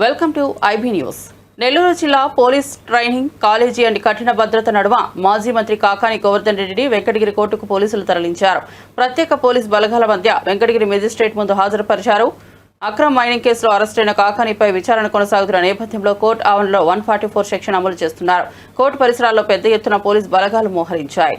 Welcome to IB news Nellore జిల్లా police training college and కఠిన భద్రత నడుమ మాజీ మంత్రి కాకాని గోవర్ధన్ రెడ్డిని వెంకటగిరి కోర్టుకు పోలీసులు తరలించారు. ప్రత్యేక పోలీస్ బలగాల మధ్య వెంకటగిరి మెజిస్ట్రేట్ ముందు హాజరుపరిచారు. అక్రమ్ మైనింగ్ కేసులో అరెస్టైన కాకానిపై విచారణ కొనసాగుతున్న నేపథ్యంలో కోర్టు ఆవరణలో వన్ ఫార్టీ ఫోర్ సెక్షన్ అమలు చేస్తున్నారు. కోర్టు పరిసరాల్లో పెద్ద ఎత్తున పోలీస్ బలగాలు మోహరించాయి.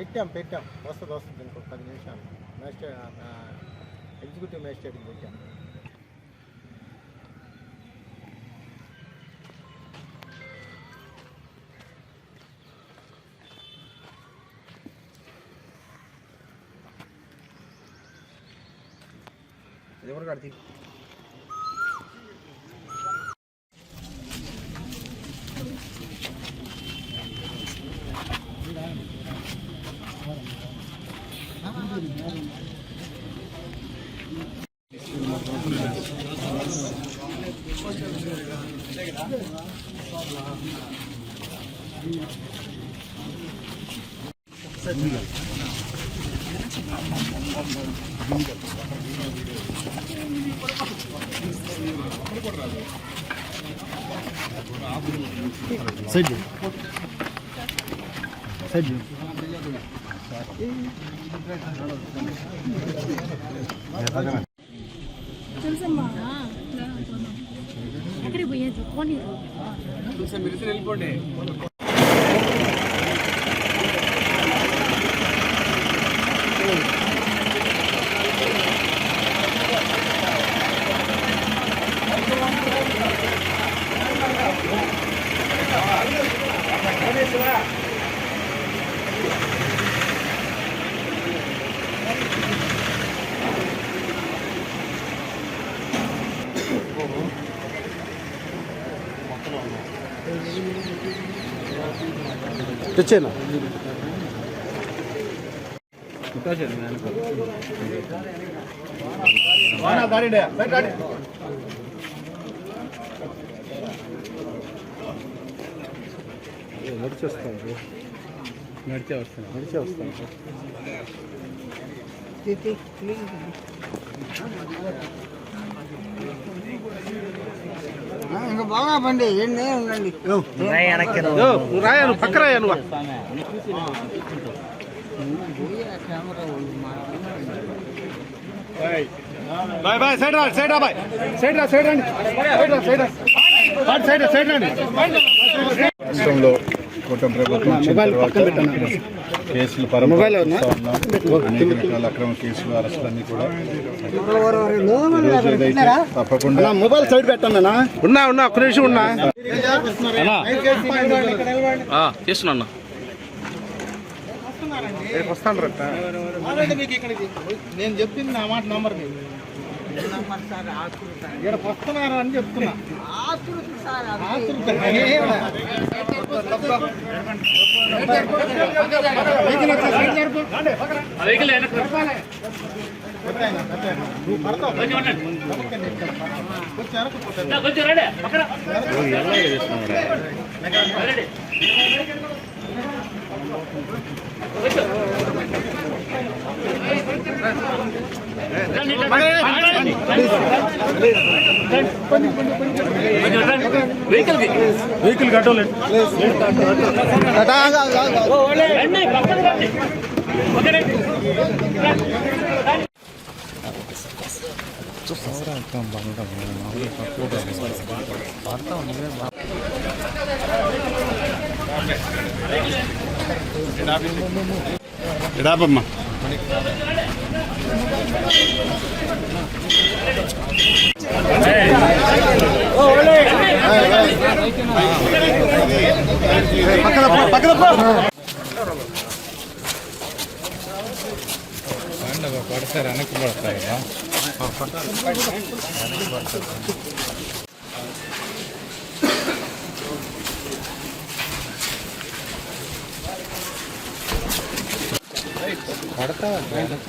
పెట్టాం పెట్టాం. వస్తుంది వస్తుంది. ఇంకొక పది నిమిషాలు. మ్యాజిస్ట్రేట్ ఎగ్జిక్యూటివ్ మ్యాజిస్ట్రేట్కి పెట్టాం. ఎవరు కడితే? సైడ్ సైడ్ తెలుసమ్మా ఎక్కడికి పోయేది? పోనీ తెచ్చేనా? నడిచి వస్తాను నడిచే వస్తాను నడిచే వస్తాను ఇంకా బాగా పండి ఏంటి ఉండండి. పక్క రాయా నువ్వు బాయ్ బాయ్ సైడ్ రా సైడ్ రా బాయ్. సైడ్ రా సైడ్ రండి సైడ్ రా సైడ్ రా. సైడ్ సైడ్ సైడ్ రండి కూటమి ప్రభుత్వం వచ్చిన తర్వాత కేసులు రకాల అక్రమ కేసులు అరెస్టులన్నీ కూడా తప్పకుండా మొబైల్ సైడ్ పెట్టండి ఉన్నా ఉన్నా ఒక్క నిమిషం ఉన్నా. చేస్తున్నా వస్తాను రత్త నేను చెప్పింది నా మాట నంబర్ ఇక్కడికి వస్తున్నారు అని చెప్తున్నా ఆతృత. ఏం? వెహికల్ వచ్చే సైడ్ జరుపు. పెట్టాయన, పెట్టాయన. నువ్వు పడతావు. படுத்தார் எனக்கு படுத்தாயா படுத்தா எனக்கு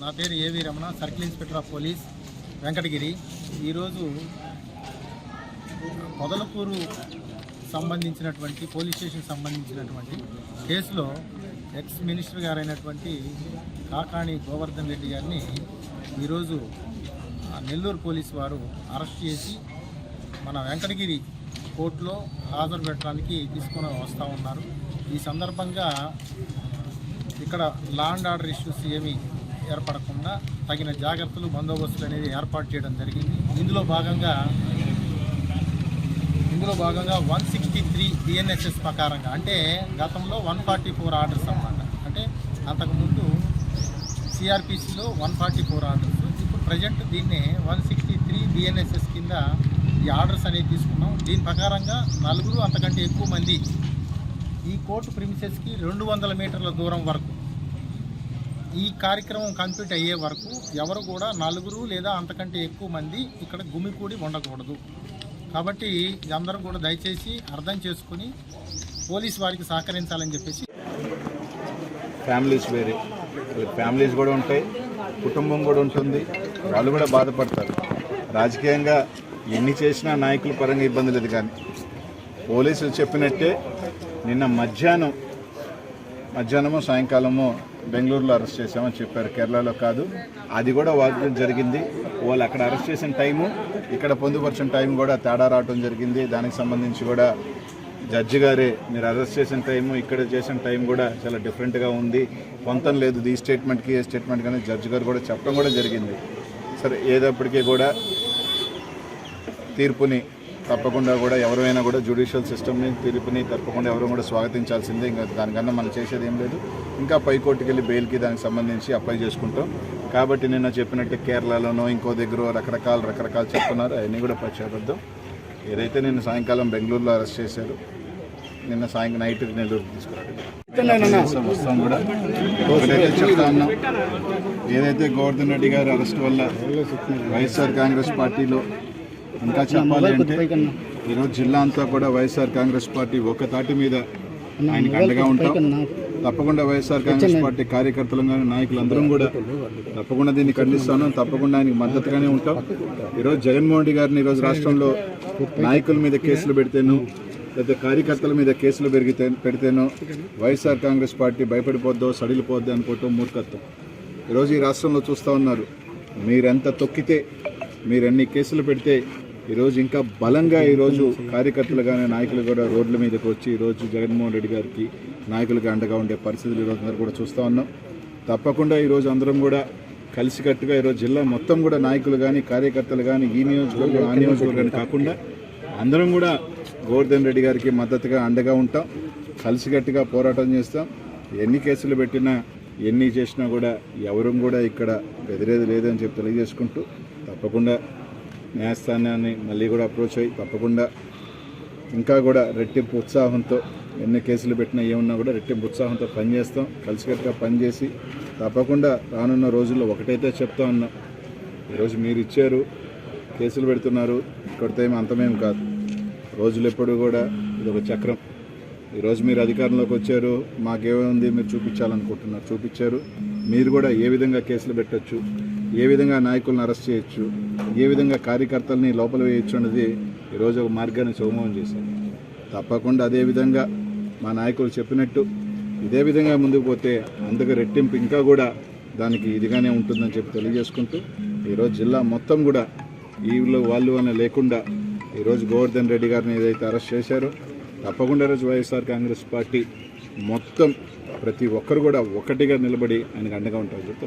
నా పేరు A V Ramana circle inspector of police Venkatagiri. ఈరోజు పొదలకూరు సంబంధించినటువంటి పోలీస్ స్టేషన్ సంబంధించినటువంటి కేసులో ఎక్స్ మినిస్టర్ గారైనటువంటి కాకాణి గోవర్ధన్ రెడ్డి గారిని ఈరోజు నెల్లూరు పోలీస్ వారు అరెస్ట్ చేసి మన వెంకటగిరి కోర్టులో హాజరు పెట్టడానికి తీసుకుని వస్తూ ఉన్నారు. ఈ సందర్భంగా ఇక్కడ లా అండ్ ఆర్డర్ ఇష్యూస్ ఏమీ ఏర్పడకుండా తగిన జాగ్రత్తలు బందోబస్తులు అనేది ఏర్పాటు చేయడం జరిగింది. ఇందులో భాగంగా ఇందులో భాగంగా వన్ సిక్స్టీ త్రీ డిఎన్ఎస్ఎస్ ప్రకారంగా అంటే గతంలో వన్ ఫార్టీ ఫోర్ ఆర్డర్స్ అన్నమాట. అంటే అంతకుముందు సిఆర్పిసిలో వన్ ఫార్టీ ఫోర్ ఆర్డర్స్ ఇప్పుడు ప్రజెంట్ దీన్ని వన్ సిక్స్టీ త్రీ డిఎన్ఎస్ఎస్ కింద ఈ ఆర్డర్స్ అనేవి తీసుకున్నాం. దీని ప్రకారంగా నలుగురు అంతకంటే ఎక్కువ మంది ఈ కోర్టు ప్రిమిసెస్కి రెండు వందల మీటర్ల దూరం వరకు ఈ కార్యక్రమం కంప్లీట్ అయ్యే వరకు ఎవరు కూడా నలుగురు లేదా అంతకంటే ఎక్కువ మంది ఇక్కడ గుమికూడి ఉండకూడదు. కాబట్టి అందరూ కూడా దయచేసి అర్థం చేసుకుని పోలీస్ వారికి సహకరించాలని చెప్పేసి ఫ్యామిలీస్ వేరే. ఫ్యామిలీస్ కూడా ఉంటాయి కుటుంబం కూడా ఉంటుంది. వాళ్ళు కూడా బాధపడతారు. రాజకీయంగా ఎన్ని చేసినా నాయకుల పరంగా ఇబ్బంది లేదు కానీ పోలీసులు చెప్పినట్టే నిన్న మధ్యాహ్నం మధ్యాహ్నము సాయంకాలము బెంగళూరులో అరెస్ట్ చేశామని చెప్పారు. కేరళలో కాదు. అది కూడా వాగ్దానం జరిగింది. వాళ్ళు అక్కడ అరెస్ట్ చేసిన టైము ఇక్కడ పొందుపరిచిన టైం కూడా తేడా రావడం జరిగింది. దానికి సంబంధించి కూడా జడ్జి గారే మీరు అరెస్ట్ చేసిన టైము ఇక్కడ చేసిన టైం కూడా చాలా డిఫరెంట్గా ఉంది. పొంతం లేదు. ఈ స్టేట్మెంట్కి ఏ స్టేట్మెంట్ కానీ జడ్జి గారు కూడా చెప్పడం కూడా జరిగింది. సరే ఏదప్పటికీ కూడా తీర్పుని తప్పకుండా కూడా ఎవరైనా కూడా జ్యుడిషియల్ సిస్టమ్ని తీర్పుని తప్పకుండా ఎవరు కూడా స్వాగతించాల్సిందే. ఇంకా దానికన్నా మనం చేసేది ఏం లేదు. ఇంకా పై కోర్టుకి వెళ్ళి బెయిల్కి దానికి సంబంధించి అప్లై చేసుకుంటాం. కాబట్టి నిన్న చెప్పినట్టు కేరళలోనో ఇంకో దగ్గర రకరకాల రకరకాలు చెప్తున్నారు. అవన్నీ కూడా పచ్చాబద్ధం ఏదైతే నిన్న సాయంకాలం బెంగళూరులో అరెస్ట్ చేశారు నిన్న సాయంకాలం నైట్ నెల్లూరు తీసుకురావడం. వస్తాం కూడా. ఒకటైతే చెప్తా ఉన్నాం ఏదైతే గోవర్ధన్ రెడ్డి గారి అరెస్ట్ వల్ల వైఎస్ఆర్ కాంగ్రెస్ పార్టీలో ఇంకా చెప్పాలి అంటే ఈరోజు జిల్లా అంతా కూడా వైఎస్ఆర్ కాంగ్రెస్ పార్టీ ఒక తాటి మీద ఆయనకి అండగా ఉంటాం. తప్పకుండా వైఎస్ఆర్ కాంగ్రెస్ పార్టీ కార్యకర్తలు కానీ నాయకులందరం కూడా తప్పకుండా దీన్ని ఖండిస్తాను. తప్పకుండా ఆయనకి మద్దతుగానే ఉంటాం. ఈరోజు జగన్మోహన్ రెడ్డి గారిని ఈరోజు రాష్ట్రంలో నాయకుల మీద కేసులు పెడితేను లేదా కార్యకర్తల మీద కేసులు పెరిగితే పెడితేనో వైఎస్ఆర్ కాంగ్రెస్ పార్టీ భయపడిపోద్దో సడిలిపోద్దో అనుకోవటం మూర్ఖత్వం. ఈరోజు ఈ రాష్ట్రంలో చూస్తూ ఉన్నారు. మీరెంత తొక్కితే మీరు ఎన్ని కేసులు పెడితే ఈరోజు ఇంకా బలంగా ఈరోజు కార్యకర్తలు కానీ నాయకులు కూడా రోడ్ల మీదకి వచ్చి ఈరోజు జగన్మోహన్ రెడ్డి గారికి నాయకులకు అండగా ఉండే పరిస్థితులు ఈరోజు అందరూ కూడా చూస్తూ ఉన్నాం. తప్పకుండా ఈరోజు అందరం కూడా కలిసికట్టుగా ఈరోజు జిల్లా మొత్తం కూడా నాయకులు కానీ కార్యకర్తలు కానీ ఈ నియోజకవర్గం ఆ నియోజకవర్గాన్ని కాకుండా అందరం కూడా గోవర్ధన్ రెడ్డి గారికి మద్దతుగా అండగా ఉంటాం. కలిసికట్టుగా పోరాటం చేస్తాం. ఎన్ని కేసులు పెట్టినా ఎన్ని చేసినా కూడా ఎవరూ కూడా ఇక్కడ బెదిరేది లేదని చెప్పి తెలియజేసుకుంటూ తప్పకుండా న్యాయస్థానాన్ని మళ్ళీ కూడా అప్రోచ్ అయ్యి తప్పకుండా ఇంకా కూడా రెట్టింపు ఉత్సాహంతో ఎన్ని కేసులు పెట్టినా ఏమున్నా కూడా రెట్టింపు ఉత్సాహంతో పనిచేస్తాం. కలిసికట్టుగా పనిచేసి తప్పకుండా రానున్న రోజుల్లో ఒకటైతే చెప్తా ఉన్నాం. ఈరోజు మీరు ఇచ్చారు కేసులు పెడుతున్నారు ఇక్కడితో ఏమి అంతమేం కాదు. రోజులు ఎప్పుడు కూడా ఇది ఒక చక్రం. ఈరోజు మీరు అధికారంలోకి వచ్చారు మాకేముంది మీరు చూపించాలనుకుంటున్నారు. చూపించారు మీరు కూడా ఏ విధంగా కేసులు పెట్టచ్చు ఏ విధంగా నాయకులను అరెస్ట్ చేయొచ్చు? ఏ విధంగా కార్యకర్తల్ని లోపల వేయొచ్చు అన్నది ఈరోజు ఒక మార్గాన్ని సుగమం చేశారు. తప్పకుండా అదే విధంగా మా నాయకులు చెప్పినట్టు ఇదే విధంగా ముందుకు పోతే అందుకు రెట్టింపు ఇంకా కూడా దానికి ఇదిగానే ఉంటుందని చెప్పి తెలియజేసుకుంటూ ఈరోజు జిల్లా మొత్తం కూడా వీళ్ళు వాళ్ళు అని లేకుండా ఈరోజు గోవర్ధన్ రెడ్డి గారిని ఏదైతే అరెస్ట్ చేశారో తప్పకుండా ఈరోజు వైఎస్ఆర్ కాంగ్రెస్ పార్టీ మొత్తం ప్రతి ఒక్కరు కూడా ఒకటిగా నిలబడి ఆయనకు అండగా ఉంటారని చెప్పి